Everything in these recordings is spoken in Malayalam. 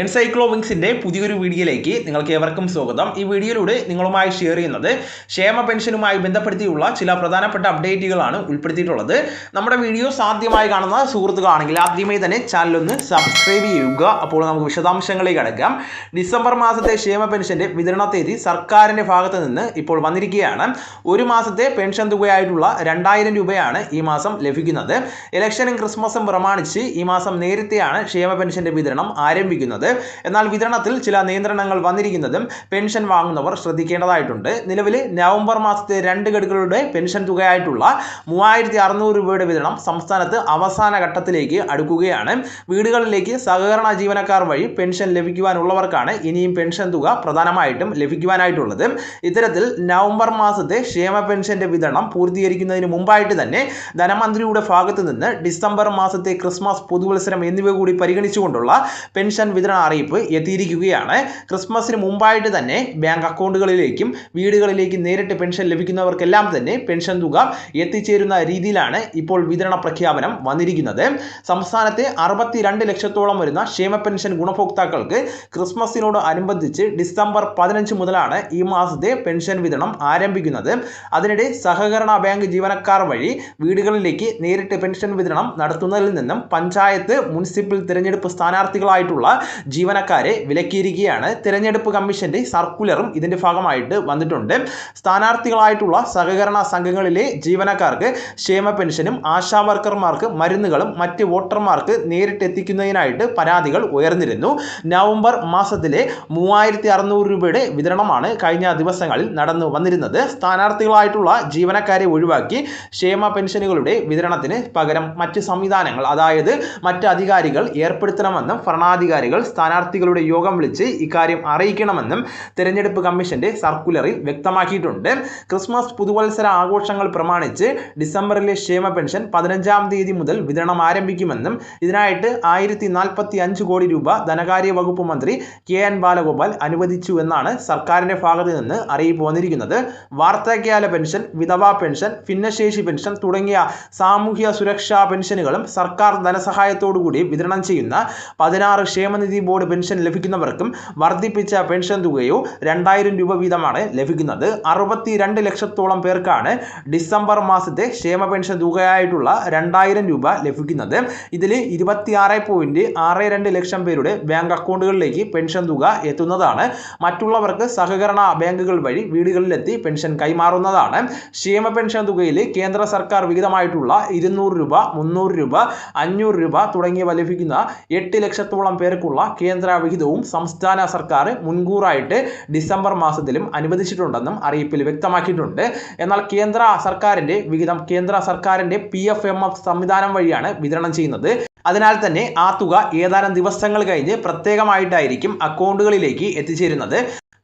എൻസൈക്ലോ വിങ്സിന്റെ പുതിയൊരു വീഡിയോയിലേക്ക് നിങ്ങൾക്ക് ഏവർക്കും സ്വാഗതം. ഈ വീഡിയോയിലൂടെ നിങ്ങളുമായി ഷെയർ ചെയ്യുന്നത് ക്ഷേമ പെൻഷനുമായി ബന്ധപ്പെടുത്തിയുള്ള ചില പ്രധാനപ്പെട്ട അപ്ഡേറ്റുകളാണ് ഉൾപ്പെടുത്തിയിട്ടുള്ളത്. നമ്മുടെ വീഡിയോ സാധ്യമായി കാണുന്ന സുഹൃത്തുക്കളാണെങ്കിൽ ആദ്യമേ തന്നെ ചാനൽ ഒന്ന് സബ്സ്ക്രൈബ് ചെയ്യുക. അപ്പോൾ നമുക്ക് വിശദാംശങ്ങളിലേക്ക് അടക്കാം. ഡിസംബർ മാസത്തെ ക്ഷേമ പെൻഷന്റെ വിതരണ തീയതി സർക്കാരിന്റെ ഭാഗത്ത് നിന്ന് ഇപ്പോൾ വന്നിരിക്കുകയാണ്. ഒരു മാസത്തെ പെൻഷൻ തുകയായിട്ടുള്ള രണ്ടായിരം രൂപയാണ് ഈ മാസം ലഭിക്കുന്നത്. ഇലക്ഷനും ക്രിസ്മസും പ്രമാണിച്ച് ഈ മാസം നേരത്തെയാണ് ക്ഷേമ പെൻഷന്റെ വിതരണം ആരംഭിക്കുന്നത്. എന്നാൽ വിതരണത്തിൽ ചില നിയന്ത്രണങ്ങൾ വന്നിരിക്കുന്നതും പെൻഷൻ വാങ്ങുന്നവർ ശ്രദ്ധിക്കേണ്ടതായിട്ടുണ്ട്. നിലവിൽ നവംബർ മാസത്തെ രണ്ട് ഗഡുക്കളുടെ പെൻഷൻ തുകയായിട്ടുള്ള മൂവായിരത്തി അറുന്നൂറ് രൂപയുടെ വിതരണം സംസ്ഥാനത്ത് അവസാന ഘട്ടത്തിലേക്ക് അടുക്കുകയാണ്. വീടുകളിലേക്ക് സഹകരണ ജീവനക്കാർ വഴി പെൻഷൻ ലഭിക്കുവാനുള്ളവർക്കാണ് ഇനിയും പെൻഷൻ തുക പ്രധാനമായിട്ടും ലഭിക്കുവാനായിട്ടുള്ളത്. ഇത്തരത്തിൽ നവംബർ മാസത്തെ ക്ഷേമ പെൻഷന്റെ വിതരണം പൂർത്തീകരിക്കുന്നതിന് മുമ്പായിട്ട് തന്നെ ധനമന്ത്രിയുടെ ഭാഗത്ത് നിന്ന് ഡിസംബർ മാസത്തെ ക്രിസ്മസ് പുതുവത്സരം എന്നിവ കൂടി പരിഗണിച്ചുകൊണ്ടുള്ള പെൻഷൻ വിതരണ അറിയിപ്പ് എത്തിയിരിക്കുകയാണ്. ക്രിസ്മസിന് മുമ്പായിട്ട് തന്നെ ബാങ്ക് അക്കൗണ്ടുകളിലേക്കും വീടുകളിലേക്കും നേരിട്ട് പെൻഷൻ ലഭിക്കുന്നവർക്കെല്ലാം തന്നെ പെൻഷൻ തുക എത്തിച്ചേരുന്ന രീതിയിലാണ് ഇപ്പോൾ വിതരണ പ്രഖ്യാപനം വന്നിരിക്കുന്നത്. സംസ്ഥാനത്തെ അറുപത്തിരണ്ട് ലക്ഷത്തോളം വരുന്ന ക്ഷേമ പെൻഷൻ ഗുണഭോക്താക്കൾക്ക് ക്രിസ്മസിനോട് അനുബന്ധിച്ച് ഡിസംബർ പതിനഞ്ച് മുതലാണ് ഈ മാസത്തെ പെൻഷൻ വിതരണം ആരംഭിക്കുന്നത്. അതിനിടെ സഹകരണ ബാങ്ക് ജീവനക്കാർ വഴി വീടുകളിലേക്ക് നേരിട്ട് പെൻഷൻ വിതരണം നടത്തുന്നതിൽ നിന്നും പഞ്ചായത്ത് മുനിസിപ്പൽ തിരഞ്ഞെടുപ്പ് സ്ഥാനാർത്ഥികളായിട്ടുള്ള ജീവനക്കാരെ വിലക്കിയിരിക്കുകയാണ്. തിരഞ്ഞെടുപ്പ് കമ്മീഷന്റെ സർക്കുലറും ഇതിന്റെ ഭാഗമായിട്ട് വന്നിട്ടുണ്ട്. സ്ഥാനാർത്ഥികളായിട്ടുള്ള സഹകരണ സംഘങ്ങളിലെ ജീവനക്കാർക്ക് ക്ഷേമ പെൻഷനും ആശാ വർക്കർമാർക്ക് മരുന്നുകളും മറ്റ് വോട്ടർമാർക്ക് നേരിട്ട് എത്തിക്കുന്നതിനായിട്ട് പരാതികൾ ഉയർന്നിരുന്നു. നവംബർ മാസത്തിലെ മൂവായിരത്തി അറുന്നൂറ് രൂപയുടെ വിതരണമാണ് കഴിഞ്ഞ ദിവസങ്ങളിൽ നടന്നു വന്നിരുന്നത്. സ്ഥാനാർത്ഥികളായിട്ടുള്ള ജീവനക്കാരെ ഒഴിവാക്കി ക്ഷേമ പെൻഷനുകളുടെ വിതരണത്തിന് പകരം മറ്റ് സംവിധാനങ്ങൾ അതായത് മറ്റ് അധികാരികൾ ഏർപ്പെടുത്തണമെന്നും ഭരണാധികാരികൾ സ്ഥാനാർത്ഥികളുടെ യോഗം വിളിച്ച് ഇക്കാര്യം അറിയിക്കണമെന്നും തെരഞ്ഞെടുപ്പ് കമ്മീഷന്റെ സർക്കുലറിൽ വ്യക്തമാക്കിയിട്ടുണ്ട്. ക്രിസ്മസ് പുതുവത്സര ആഘോഷങ്ങൾ പ്രമാണിച്ച് ഡിസംബറിലെ ക്ഷേമ പെൻഷൻ പതിനഞ്ചാം തീയതി മുതൽ വിതരണം ആരംഭിക്കുമെന്നും ഇതിനായിട്ട് ആയിരത്തി നാൽപ്പത്തി അഞ്ച് കോടി രൂപ ധനകാര്യ വകുപ്പ് മന്ത്രി കെ എൻ ബാലഗോപാൽ അനുവദിച്ചു എന്നാണ് സർക്കാരിന്റെ ഭാഗത്ത് നിന്ന് അറിയിപ്പ് വന്നിരിക്കുന്നത്. വാർദ്ധക്യകാല പെൻഷൻ വിധവാ പെൻഷൻ ഭിന്നശേഷി പെൻഷൻ തുടങ്ങിയ സാമൂഹ്യ സുരക്ഷാ പെൻഷനുകളും സർക്കാർ ധനസഹായത്തോടുകൂടി വിതരണം ചെയ്യുന്ന പതിനാറ് ക്ഷേമനിധി ബോർഡ് പെൻഷൻ ലഭിക്കുന്നവർക്കും വർദ്ധിപ്പിച്ച പെൻഷൻ തുകയോ രണ്ടായിരം രൂപ വീതമാണ് ലഭിക്കുന്നത്. അറുപത്തി രണ്ട് ലക്ഷത്തോളം പേർക്കാണ് ഡിസംബർ മാസത്തെ ക്ഷേമ പെൻഷൻ തുകയായിട്ടുള്ള രണ്ടായിരം രൂപ ലഭിക്കുന്നത്. ഇതിൽ ഇരുപത്തിയാറ് പോയിന്റ് ആറ് രണ്ട് ലക്ഷം പേരുടെ ബാങ്ക് അക്കൗണ്ടുകളിലേക്ക് പെൻഷൻ തുക എത്തുന്നതാണ്. മറ്റുള്ളവർക്ക് സഹകരണ ബാങ്കുകൾ വഴി വീടുകളിലെത്തി പെൻഷൻ കൈമാറുന്നതാണ്. ക്ഷേമ പെൻഷൻ തുകയിൽ കേന്ദ്ര സർക്കാർ വിഹിതമായിട്ടുള്ള ഇരുന്നൂറ് രൂപ മുന്നൂറ് രൂപ അഞ്ഞൂറ് രൂപ തുടങ്ങിയവ ലഭിക്കുന്ന എട്ട് ലക്ഷത്തോളം പേർക്കുള്ള കേന്ദ്ര വിഹിതവും സംസ്ഥാന സർക്കാർ മുൻകൂറായിട്ട് ഡിസംബർ മാസത്തിലും അനുവദിച്ചിട്ടുണ്ടെന്നും അറിയിപ്പിൽ വ്യക്തമാക്കിയിട്ടുണ്ട്. എന്നാൽ കേന്ദ്ര സർക്കാരിന്റെ വിഹിതം കേന്ദ്ര സർക്കാരിന്റെ പി എഫ് എം എഫ് സംവിധാനം വഴിയാണ് വിതരണം ചെയ്യുന്നത്. അതിനാൽ തന്നെ ആ തുക ഏതാനും ദിവസങ്ങൾ കഴിഞ്ഞ് പ്രത്യേകമായിട്ടായിരിക്കും അക്കൗണ്ടുകളിലേക്ക് എത്തിച്ചേരുന്നത്.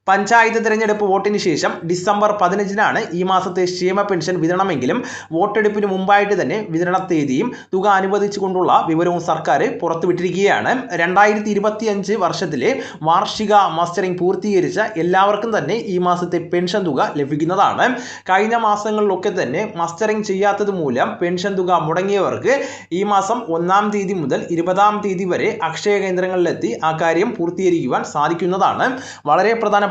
പഞ്ചായത്ത് തിരഞ്ഞെടുപ്പ് വോട്ടിന് ശേഷം ഡിസംബർ പതിനഞ്ചിനാണ് ഈ മാസത്തെ ക്ഷേമ പെൻഷൻ വിതരണമെങ്കിലും വോട്ടെടുപ്പിന് മുമ്പായിട്ട് തന്നെ വിതരണ തീയതിയും തുക അനുവദിച്ചുകൊണ്ടുള്ള വിവരവും സർക്കാർ പുറത്തുവിട്ടിരിക്കുകയാണ്. രണ്ടായിരത്തി ഇരുപത്തിയഞ്ച് വർഷത്തിലെ വാർഷിക മാസ്റ്ററിംഗ് പൂർത്തീകരിച്ച എല്ലാവർക്കും തന്നെ ഈ മാസത്തെ പെൻഷൻ തുക ലഭിക്കുന്നതാണ്. കഴിഞ്ഞ മാസങ്ങളിലൊക്കെ തന്നെ മാസ്റ്ററിംഗ് ചെയ്യാത്തത് മൂലം പെൻഷൻ തുക മുടങ്ങിയവർക്ക് ഈ മാസം ഒന്നാം തീയതി മുതൽ ഇരുപതാം തീയതി വരെ അക്ഷയ കേന്ദ്രങ്ങളിലെത്തി ആ കാര്യം പൂർത്തീകരിക്കുവാൻ സാധിക്കുന്നതാണ്. വളരെ പ്രധാന